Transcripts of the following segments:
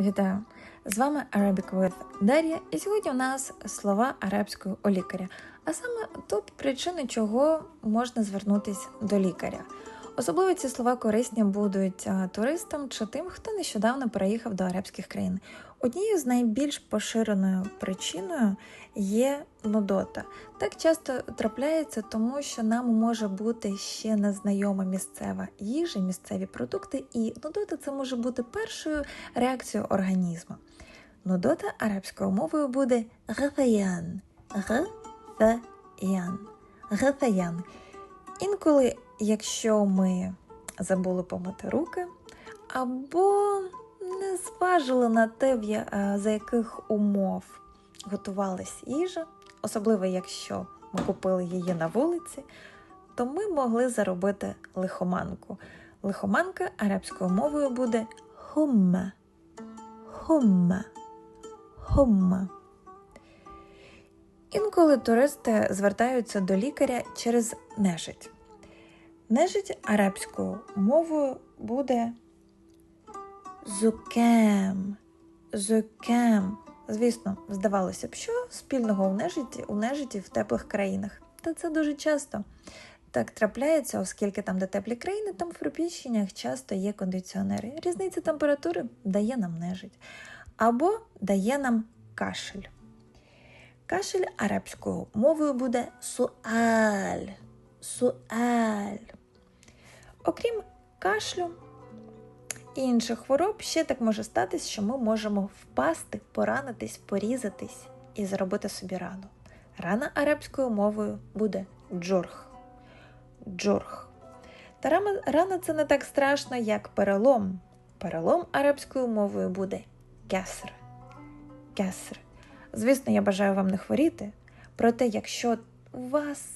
Вітаю! З вами Arabic with Дар'я, і сьогодні у нас слова арабською у лікаря, а саме топ причини, чого можна звернутися до лікаря. Особливо ці слова корисні будуть туристам чи тим, хто нещодавно переїхав до арабських країн. Однією з найбільш поширеною причиною є нудота. Так часто трапляється, тому що нам може бути ще незнайома місцева їжа, місцеві продукти, і нудота це може бути першою реакцією організму. Нудота арабською мовою буде гатаян. Гатаян. Гатаян. Інколи, якщо ми забули помити руки, або не зважили на те, е, за яких умов готувалась їжа, особливо якщо ми купили її на вулиці, то ми могли заробити лихоманку. Лихоманка арабською мовою буде хумма. Хумма. Хумма. Інколи туристи звертаються до лікаря через нежить. Нежить арабською мовою буде зукем. Зукем. Звісно, здавалося б, що спільного у нежиті, у нежиті в теплих країнах. Та це дуже часто так трапляється, оскільки там, де теплі країни, там в приміщеннях часто є кондиціонери. Різниця температури дає нам нежить або дає нам кашель. Кашель арабською мовою буде суаль. Суаль. Окрім кашлю і інших хвороб, ще так може статись, що ми можемо впасти, поранитись, порізатись і зробити собі рану. Рана арабською мовою буде джурх. Джурх. Та рана, це не так страшно, як перелом. Перелом арабською мовою буде кеср. Кеср. Звісно, я бажаю вам не хворіти. Проте, якщо у вас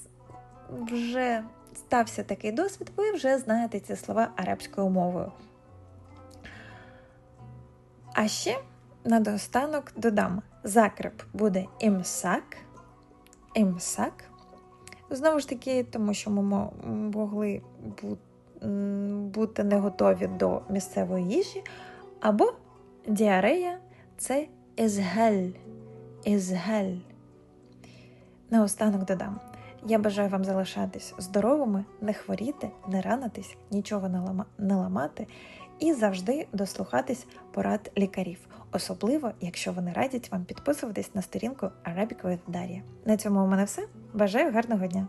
вже стався такий досвід, ви вже знаєте ці слова арабською мовою. А ще наостанок додам: закреп буде імсак. Імсак. Знову ж таки, тому що ми могли бути не готові до місцевої їжі, або діарея це ізгель. Ізгель. Наостанок додам. Я бажаю вам залишатись здоровими, не хворіти, не ранитись, нічого не, лама, не ламати і завжди дослухатись порад лікарів, особливо, якщо вони радять вам підписуватись на сторінку Arabic with Daria. На цьому у мене все. Бажаю гарного дня!